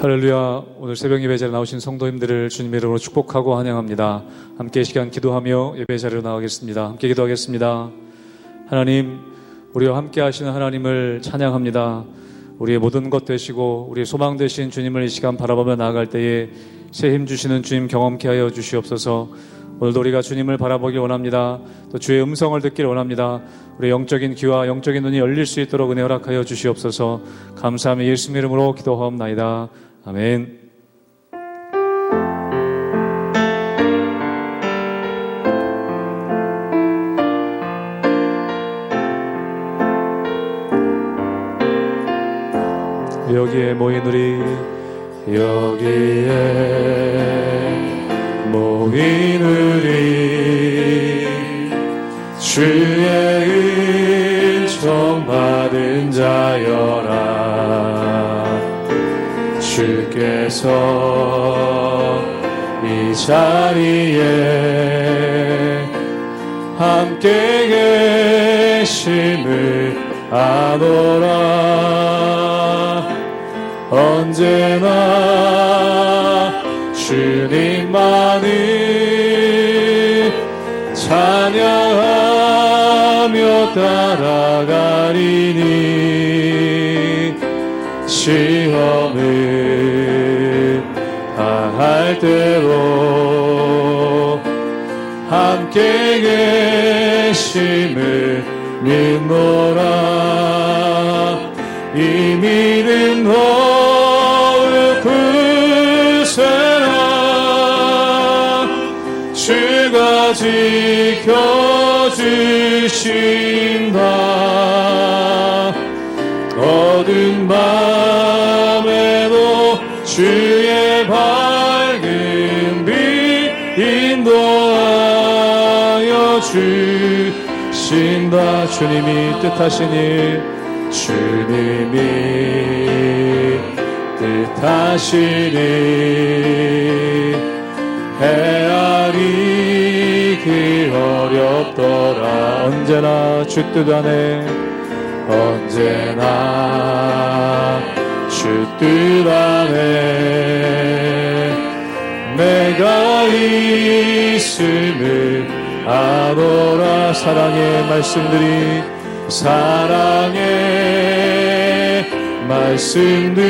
할렐루야. 오늘 새벽 예배 자리에 나오신 성도님들을 주님의 이름으로 축복하고 환영합니다. 함께 이 시간 기도하며 예배 자리로 나가겠습니다. 함께 기도하겠습니다. 하나님 우리와 함께 하시는 하나님을 찬양합니다. 우리의 모든 것 되시고 우리의 소망 되신 주님을 이 시간 바라보며 나아갈 때에 새 힘 주시는 주님 경험케 하여 주시옵소서 오늘도 우리가 주님을 바라보길 원합니다. 또 주의 음성을 듣길 원합니다. 우리 영적인 귀와 영적인 눈이 열릴 수 있도록 은혜 허락하여 주시옵소서. 감사하며 예수님 이름으로 기도하옵나이다. 아멘. 여기에 모인 우리 여 주께서 이 자리에 함께 계심을 아노라. 언제나 주님만을 찬양하며 따라가 때로 함께 계심을 믿노라. 이 믿음 너의 구세라. 주가 지켜주신 인도하여 주신다. 주님이 뜻하신 일 주님이 뜻하신 일. 헤아리기 어렵더라. 언제나 주뜻 안에 언제나 주뜻 안에 내가 있음을 아노라 사랑의 말씀들이 사랑의 말씀들이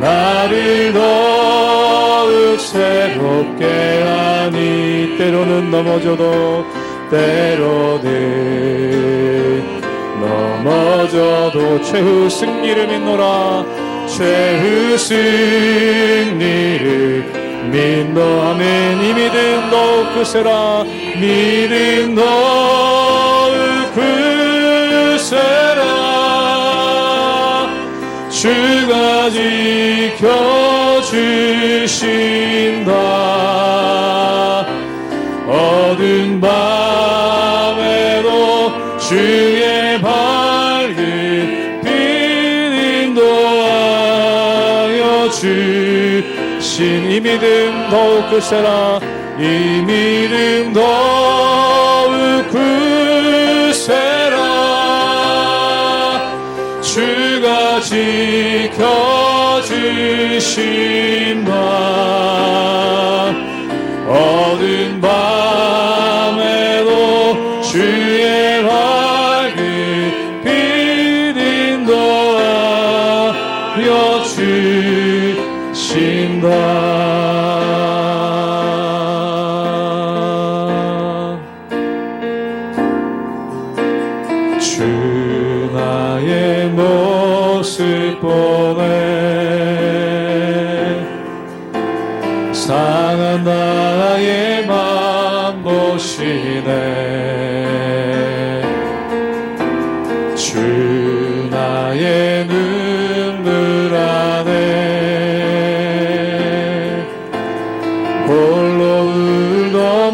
나를 더욱 새롭게 하니 때로는 넘어져도 때로는 넘어져도 최후 승리를 믿노라 최후 승리를 믿노 아멘. 이 믿음 더욱 크세라 믿음 더욱 크세라. 주가 지켜주신 주신 이 믿음 더욱 크세라 이 믿음 더욱 크세라. 주가 지켜주신 모습 보네 상한 나의 맘 보시네. 주 나의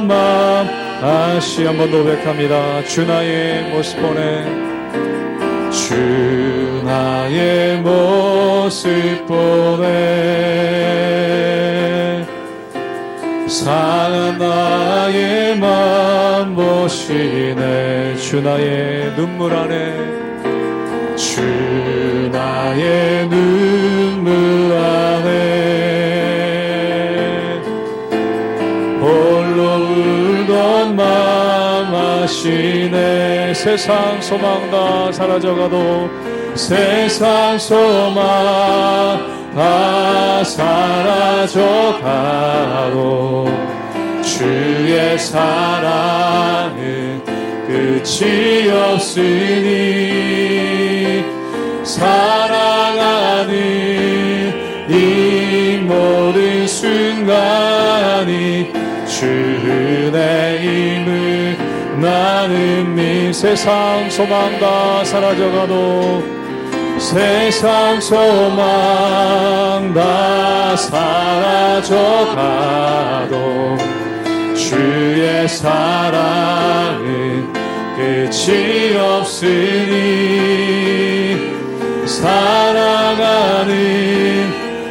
맘 다시 한번 고백합니다. 주 나의 모습 보네 주 나의 모습 보네. 상한 나의 맘 보시네. 주 나의 눈물 안에. 주 나의 눈물 안에. 홀로 울던 마음 아시네. 세상 소망 다 사라져가도 세상 소망 다 사라져가도 주의 사랑은 끝이 없으니 사랑하는 이 모든 순간이 주의 힘을 나는 미 세상 소망 다 사라져가도 세상 소망 다 사라져가도 주의 사랑은 끝이 없으니 사랑하는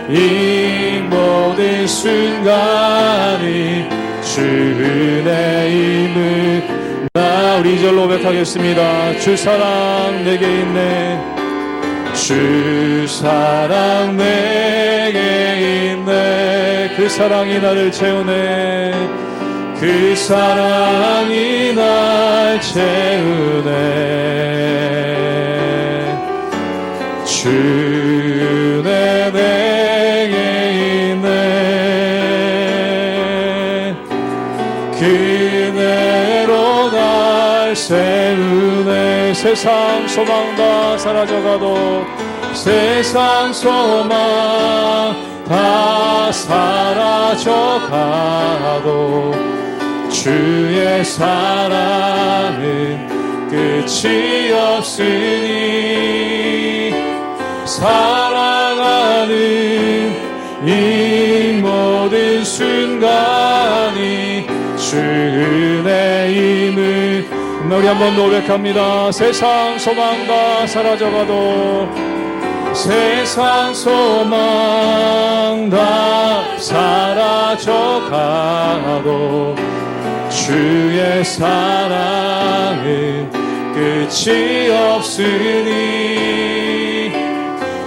이 모든 순간이 주의 힘을 나 우리 절로 고백하겠습니다. 주 사랑 내게 있네 주 사랑 내게 있네. 그 사랑이 나를 채우네. 그 사랑이 날 채우네. 주내 세상 소망 다 사라져가도 세상 소망 다 사라져가도 주의 사랑은 끝이 없으니 사랑하는 이 모든 순간이 주의 힘을 우리 한번 노력합니다. 세상 소망 다 사라져가도 세상 소망 다 사라져가도 주의 사랑은 끝이 없으니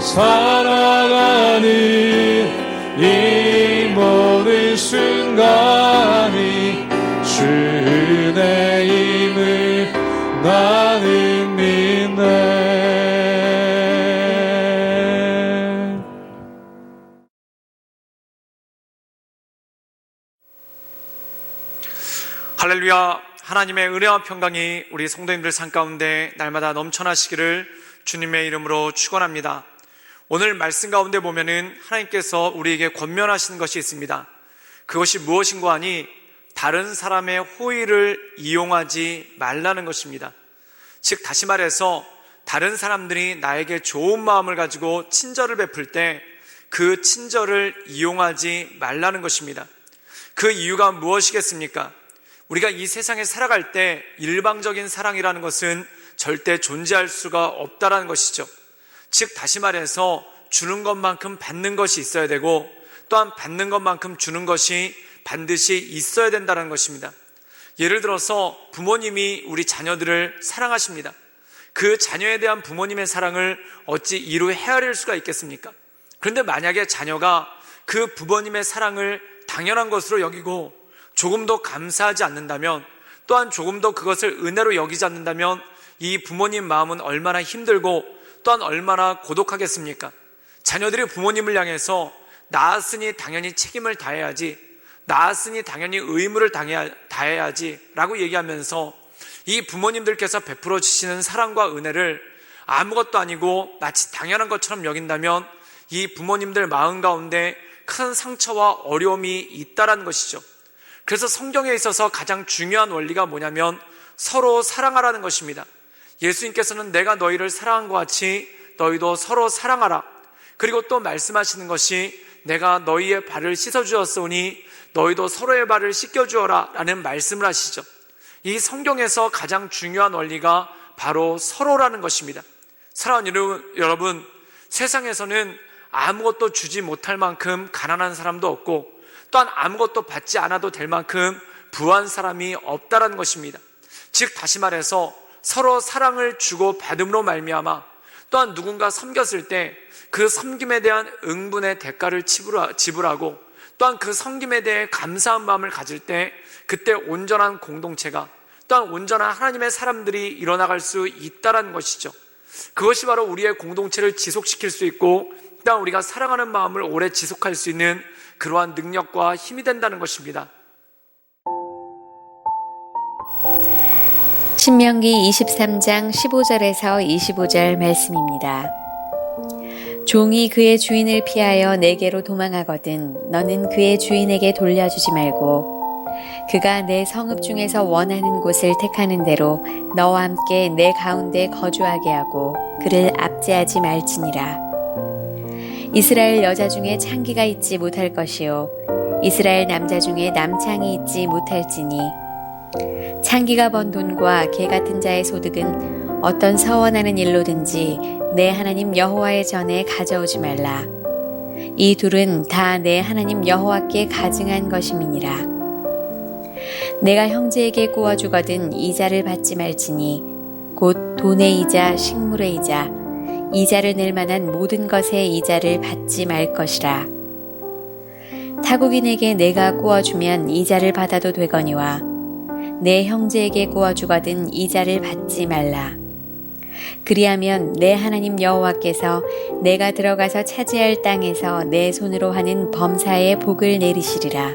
사랑하는 이 모든 순간이 주 할렐루야 하나님의 은혜와 평강이 우리 성도님들 삶 가운데 날마다 넘쳐나시기를 주님의 이름으로 축원합니다. 오늘 말씀 가운데 보면은 하나님께서 우리에게 권면하시는 것이 있습니다. 그것이 무엇인고 하니 다른 사람의 호의를 이용하지 말라는 것입니다. 즉 다시 말해서 다른 사람들이 나에게 좋은 마음을 가지고 친절을 베풀 때 그 친절을 이용하지 말라는 것입니다. 그 이유가 무엇이겠습니까? 우리가 이 세상에 살아갈 때 일방적인 사랑이라는 것은 절대 존재할 수가 없다라는 것이죠. 즉, 다시 말해서 주는 것만큼 받는 것이 있어야 되고 또한 받는 것만큼 주는 것이 반드시 있어야 된다는 것입니다. 예를 들어서 부모님이 우리 자녀들을 사랑하십니다. 그 자녀에 대한 부모님의 사랑을 어찌 이루 헤아릴 수가 있겠습니까? 그런데 만약에 자녀가 그 부모님의 사랑을 당연한 것으로 여기고 조금 더 감사하지 않는다면 또한 조금 더 그것을 은혜로 여기지 않는다면 이 부모님 마음은 얼마나 힘들고 또한 얼마나 고독하겠습니까? 자녀들이 부모님을 향해서 낳았으니 당연히 책임을 다해야지 낳았으니 당연히 의무를 다해야지 라고 얘기하면서 이 부모님들께서 베풀어 주시는 사랑과 은혜를 아무것도 아니고 마치 당연한 것처럼 여긴다면 이 부모님들 마음 가운데 큰 상처와 어려움이 있다라는 것이죠. 그래서 성경에 있어서 가장 중요한 원리가 뭐냐면 서로 사랑하라는 것입니다. 예수님께서는 내가 너희를 사랑한 것 같이 너희도 서로 사랑하라. 그리고 또 말씀하시는 것이 내가 너희의 발을 씻어 주었으니 너희도 서로의 발을 씻겨 주어라 라는 말씀을 하시죠. 이 성경에서 가장 중요한 원리가 바로 서로라는 것입니다. 사랑하는 여러분, 세상에서는 아무것도 주지 못할 만큼 가난한 사람도 없고 또한 아무것도 받지 않아도 될 만큼 부한 사람이 없다라는 것입니다. 즉 다시 말해서 서로 사랑을 주고 받음으로 말미암아 또한 누군가 섬겼을 때 그 섬김에 대한 응분의 대가를 지불하- 지불하고 또한 그 섬김에 대해 감사한 마음을 가질 때 그때 온전한 공동체가 또한 온전한 하나님의 사람들이 일어나갈 수 있다라는 것이죠. 그것이 바로 우리의 공동체를 지속시킬 수 있고 또한 우리가 사랑하는 마음을 오래 지속할 수 있는 그러한 능력과 힘이 된다는 것입니다. 신명기 23장 15절에서 25절 말씀입니다. 종이 그의 주인을 피하여 내게로 도망하거든 너는 그의 주인에게 돌려주지 말고 그가 내 성읍 중에서 원하는 곳을 택하는 대로 너와 함께 내 가운데 거주하게 하고 그를 압제하지 말지니라. 이스라엘 여자 중에 창기가 있지 못할 것이요 이스라엘 남자 중에 남창이 있지 못할지니 창기가 번 돈과 개 같은 자의 소득은 어떤 서원하는 일로든지 내 하나님 여호와의 전에 가져오지 말라. 이 둘은 다 내 하나님 여호와께 가증한 것임이니라. 내가 형제에게 구워 주거든 이자를 받지 말지니 곧 돈의 이자 식물의 이자 이자를 낼 만한 모든 것의 이자를 받지 말 것이라. 타국인에게 내가 구워주면 이자를 받아도 되거니와 내 형제에게 구워주거든 이자를 받지 말라. 그리하면 내 하나님 여호와께서 내가 들어가서 차지할 땅에서 내 손으로 하는 범사에 복을 내리시리라.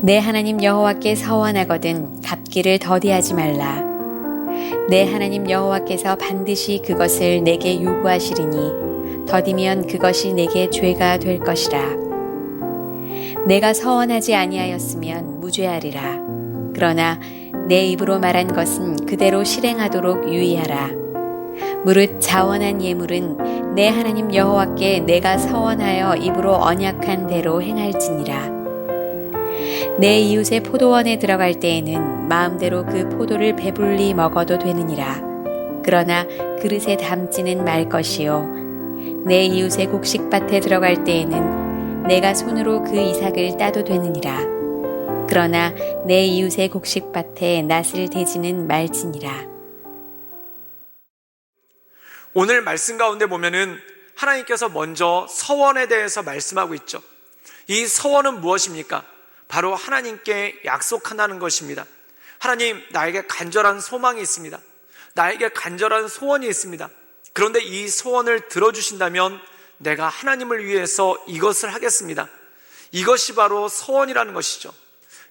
내 하나님 여호와께 서원하거든 갚기를 더디하지 말라. 내 하나님 여호와께서 반드시 그것을 내게 요구하시리니 더디면 그것이 내게 죄가 될 것이라. 내가 서원하지 아니하였으면 무죄하리라. 그러나 내 입으로 말한 것은 그대로 실행하도록 유의하라. 무릇 자원한 예물은 내 하나님 여호와께 내가 서원하여 입으로 언약한 대로 행할지니라. 내 이웃의 포도원에 들어갈 때에는 마음대로 그 포도를 배불리 먹어도 되느니라. 그러나 그릇에 담지는 말 것이요. 내 이웃의 곡식밭에 들어갈 때에는 내가 손으로 그 이삭을 따도 되느니라. 그러나 내 이웃의 곡식밭에 낫을 대지는 말지니라. 오늘 말씀 가운데 보면은 하나님께서 먼저 서원에 대해서 말씀하고 있죠. 이 서원은 무엇입니까? 바로 하나님께 약속한다는 것입니다. 하나님, 나에게 간절한 소망이 있습니다. 나에게 간절한 소원이 있습니다. 그런데 이 소원을 들어주신다면 내가 하나님을 위해서 이것을 하겠습니다. 이것이 바로 서원이라는 것이죠.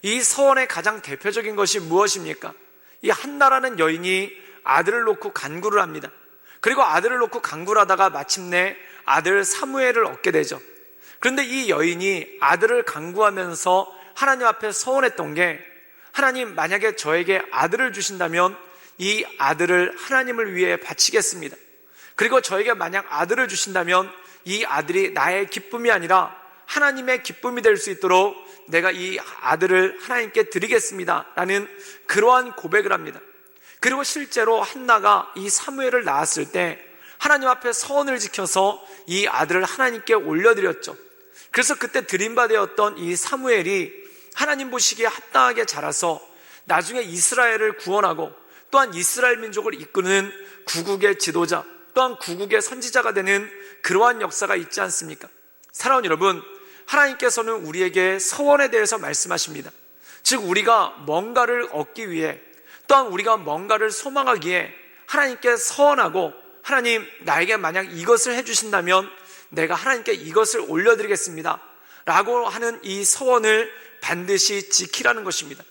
이 서원의 가장 대표적인 것이 무엇입니까? 이 한나라는 여인이 아들을 놓고 간구를 합니다. 그리고 아들을 놓고 간구를 하다가 마침내 아들 사무엘을 얻게 되죠. 그런데 이 여인이 아들을 간구하면서 하나님 앞에 서원했던 게 하나님 만약에 저에게 아들을 주신다면 이 아들을 하나님을 위해 바치겠습니다. 그리고 저에게 만약 아들을 주신다면 이 아들이 나의 기쁨이 아니라 하나님의 기쁨이 될 수 있도록 내가 이 아들을 하나님께 드리겠습니다. 라는 그러한 고백을 합니다. 그리고 실제로 한나가 이 사무엘을 낳았을 때 하나님 앞에 서원을 지켜서 이 아들을 하나님께 올려드렸죠. 그래서 그때 드림바 되었던 이 사무엘이 하나님 보시기에 합당하게 자라서 나중에 이스라엘을 구원하고 또한 이스라엘 민족을 이끄는 구국의 지도자 또한 구국의 선지자가 되는 그러한 역사가 있지 않습니까? 사랑하는 여러분, 하나님께서는 우리에게 서원에 대해서 말씀하십니다. 즉, 우리가 뭔가를 얻기 위해 또한 우리가 뭔가를 소망하기에 하나님께 서원하고 하나님, 나에게 만약 이것을 해주신다면 내가 하나님께 이것을 올려드리겠습니다. 라고 하는 이 서원을 반드시 지키라는 것입니다.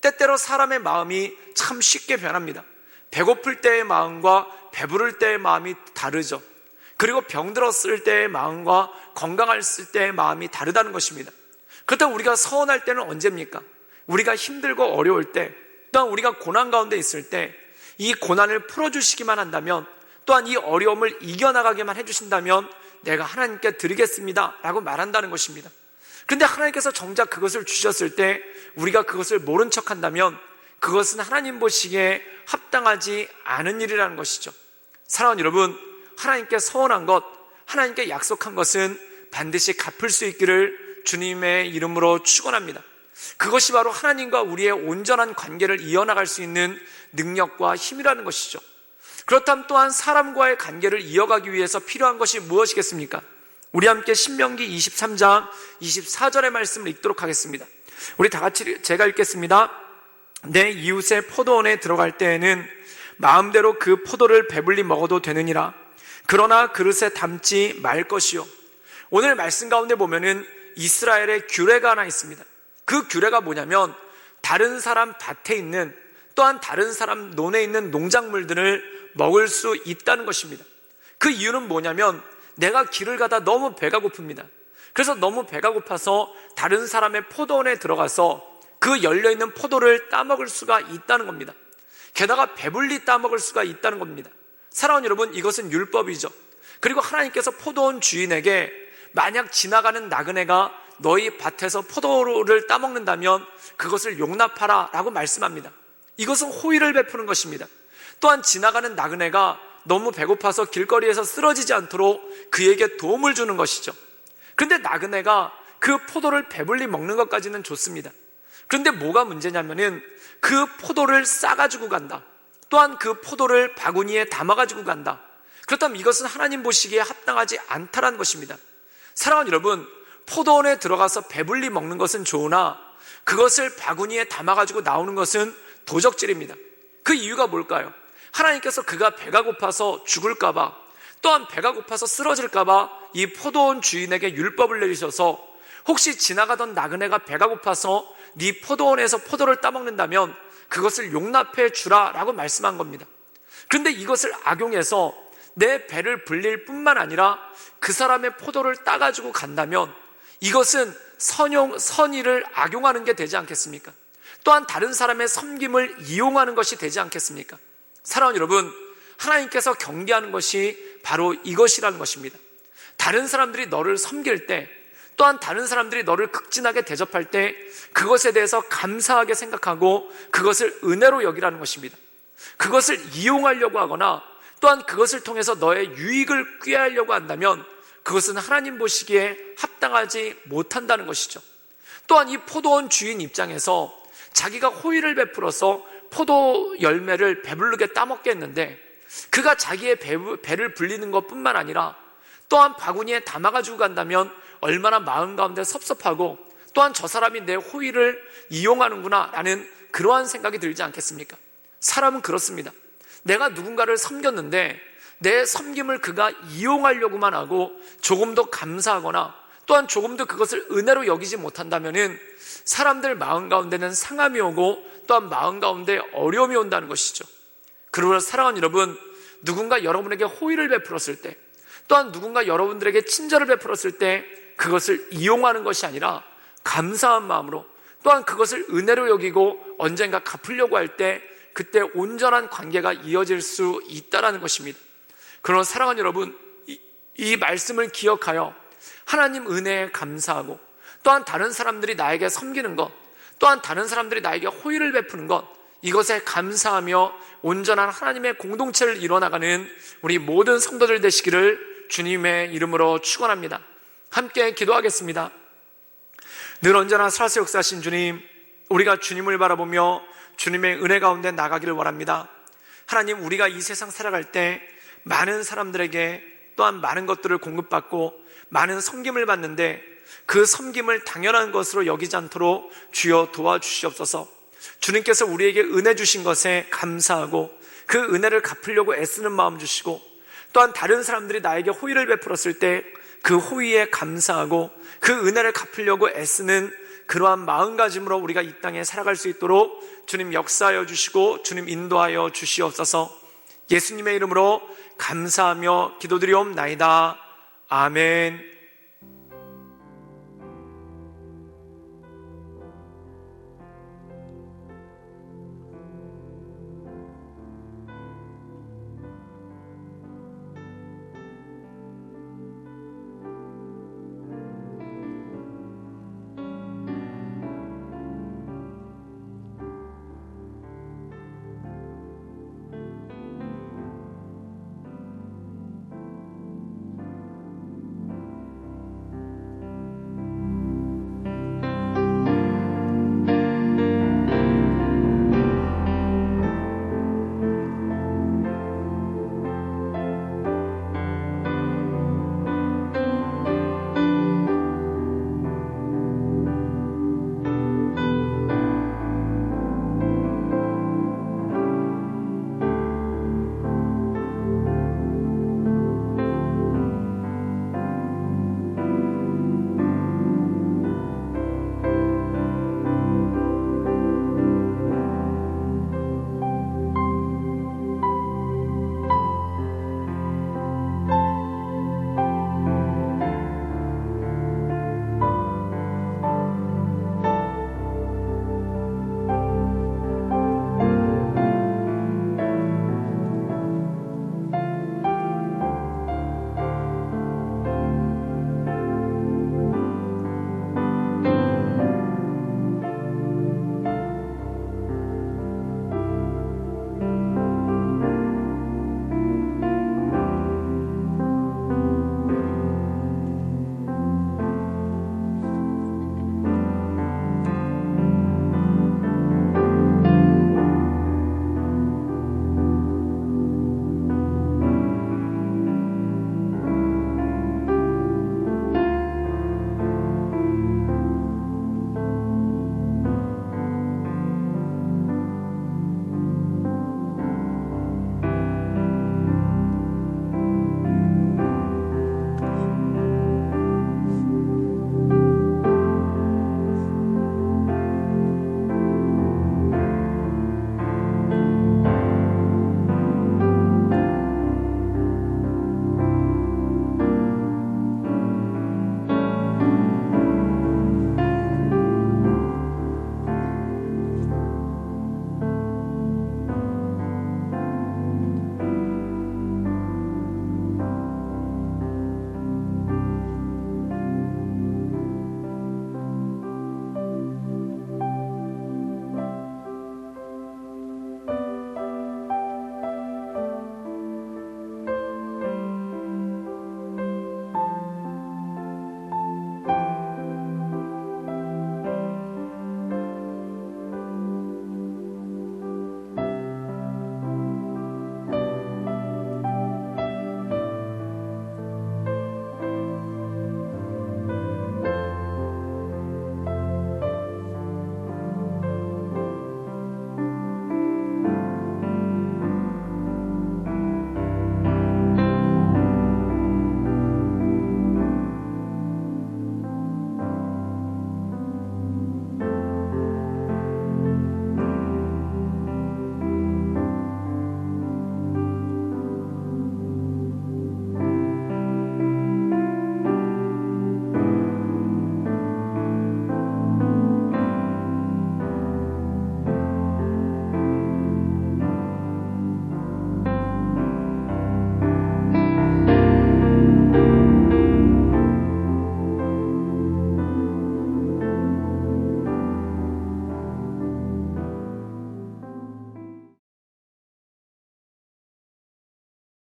때때로 사람의 마음이 참 쉽게 변합니다. 배고플 때의 마음과 배부를 때의 마음이 다르죠. 그리고 병들었을 때의 마음과 건강했을 때의 마음이 다르다는 것입니다. 그렇다면 우리가 서운할 때는 언제입니까? 우리가 힘들고 어려울 때, 또한 우리가 고난 가운데 있을 때, 이 고난을 풀어주시기만 한다면, 또한 이 어려움을 이겨나가게만 해주신다면, 내가 하나님께 드리겠습니다. 라고 말한다는 것입니다. 그런데 하나님께서 정작 그것을 주셨을 때, 우리가 그것을 모른 척 한다면, 그것은 하나님 보시기에 합당하지 않은 일이라는 것이죠. 사랑하는 여러분, 하나님께 서원한 것, 하나님께 약속한 것은 반드시 갚을 수 있기를 주님의 이름으로 축원합니다. 그것이 바로 하나님과 우리의 온전한 관계를 이어나갈 수 있는 능력과 힘이라는 것이죠. 그렇다면 또한 사람과의 관계를 이어가기 위해서 필요한 것이 무엇이겠습니까? 우리 함께 신명기 23장 24절의 말씀을 읽도록 하겠습니다. 우리 다 같이 제가 읽겠습니다. 내 이웃의 포도원에 들어갈 때에는 마음대로 그 포도를 배불리 먹어도 되느니라. 그러나 그릇에 담지 말 것이요. 오늘 말씀 가운데 보면은 이스라엘의 규례가 하나 있습니다. 그 규례가 뭐냐면 다른 사람 밭에 있는 또한 다른 사람 논에 있는 농작물들을 먹을 수 있다는 것입니다. 그 이유는 뭐냐면 내가 길을 가다 너무 배가 고픕니다. 그래서 너무 배가 고파서 다른 사람의 포도원에 들어가서 그 열려있는 포도를 따먹을 수가 있다는 겁니다. 게다가 배불리 따먹을 수가 있다는 겁니다. 사랑하는 여러분, 이것은 율법이죠. 그리고 하나님께서 포도원 주인에게 만약 지나가는 나그네가 너희 밭에서 포도를 따먹는다면 그것을 용납하라 라고 말씀합니다. 이것은 호의를 베푸는 것입니다. 또한 지나가는 나그네가 너무 배고파서 길거리에서 쓰러지지 않도록 그에게 도움을 주는 것이죠. 그런데 나그네가 그 포도를 배불리 먹는 것까지는 좋습니다. 그런데 뭐가 문제냐면은 그 포도를 싸가지고 간다. 또한 그 포도를 바구니에 담아가지고 간다. 그렇다면 이것은 하나님 보시기에 합당하지 않다라는 것입니다. 사랑하는 여러분, 포도원에 들어가서 배불리 먹는 것은 좋으나 그것을 바구니에 담아가지고 나오는 것은 도적질입니다. 그 이유가 뭘까요? 하나님께서 그가 배가 고파서 죽을까봐 또한 배가 고파서 쓰러질까봐 이 포도원 주인에게 율법을 내리셔서 혹시 지나가던 나그네가 배가 고파서 네 포도원에서 포도를 따먹는다면 그것을 용납해 주라 라고 말씀한 겁니다. 그런데 이것을 악용해서 내 배를 불릴 뿐만 아니라 그 사람의 포도를 따가지고 간다면 이것은 선용, 선의를 악용하는 게 되지 않겠습니까? 또한 다른 사람의 섬김을 이용하는 것이 되지 않겠습니까? 사랑하는 여러분, 하나님께서 경계하는 것이 바로 이것이라는 것입니다. 다른 사람들이 너를 섬길 때, 또한 다른 사람들이 너를 극진하게 대접할 때, 그것에 대해서 감사하게 생각하고 그것을 은혜로 여기라는 것입니다. 그것을 이용하려고 하거나 또한 그것을 통해서 너의 유익을 꾀하려고 한다면 그것은 하나님 보시기에 합당하지 못한다는 것이죠. 또한 이 포도원 주인 입장에서 자기가 호의를 베풀어서 포도 열매를 배부르게 따먹게 했는데 그가 자기의 배, 배를 불리는 것 뿐만 아니라 또한 바구니에 담아가지고 간다면 얼마나 마음 가운데 섭섭하고 또한 저 사람이 내 호의를 이용하는구나 라는 그러한 생각이 들지 않겠습니까? 사람은 그렇습니다. 내가 누군가를 섬겼는데 내 섬김을 그가 이용하려고만 하고 조금 더 감사하거나 또한 조금 더 그것을 은혜로 여기지 못한다면은 사람들 마음 가운데는 상함이 오고 또한 마음 가운데 어려움이 온다는 것이죠. 그러므로 사랑하는 여러분, 누군가 여러분에게 호의를 베풀었을 때, 또한 누군가 여러분들에게 친절을 베풀었을 때 그것을 이용하는 것이 아니라 감사한 마음으로 또한 그것을 은혜로 여기고 언젠가 갚으려고 할 때 그때 온전한 관계가 이어질 수 있다라는 것입니다. 그러나 사랑하는 여러분, 이, 이 말씀을 기억하여 하나님 은혜에 감사하고 또한 다른 사람들이 나에게 섬기는 것, 또한 다른 사람들이 나에게 호의를 베푸는 것, 이것에 감사하며 온전한 하나님의 공동체를 이뤄나가는 우리 모든 성도들 되시기를 주님의 이름으로 축원합니다. 함께 기도하겠습니다. 늘 언제나 살아서 역사하신 주님, 우리가 주님을 바라보며 주님의 은혜 가운데 나가기를 원합니다. 하나님, 우리가 이 세상 살아갈 때 많은 사람들에게 또한 많은 것들을 공급받고 많은 섬김을 받는데 그 섬김을 당연한 것으로 여기지 않도록 주여 도와주시옵소서. 주님께서 우리에게 은혜 주신 것에 감사하고 그 은혜를 갚으려고 애쓰는 마음 주시고 또한 다른 사람들이 나에게 호의를 베풀었을 때 그 호의에 감사하고 그 은혜를 갚으려고 애쓰는 그러한 마음가짐으로 우리가 이 땅에 살아갈 수 있도록 주님 역사하여 주시고 주님 인도하여 주시옵소서 예수님의 이름으로 감사하며 기도드리옵나이다. 아멘.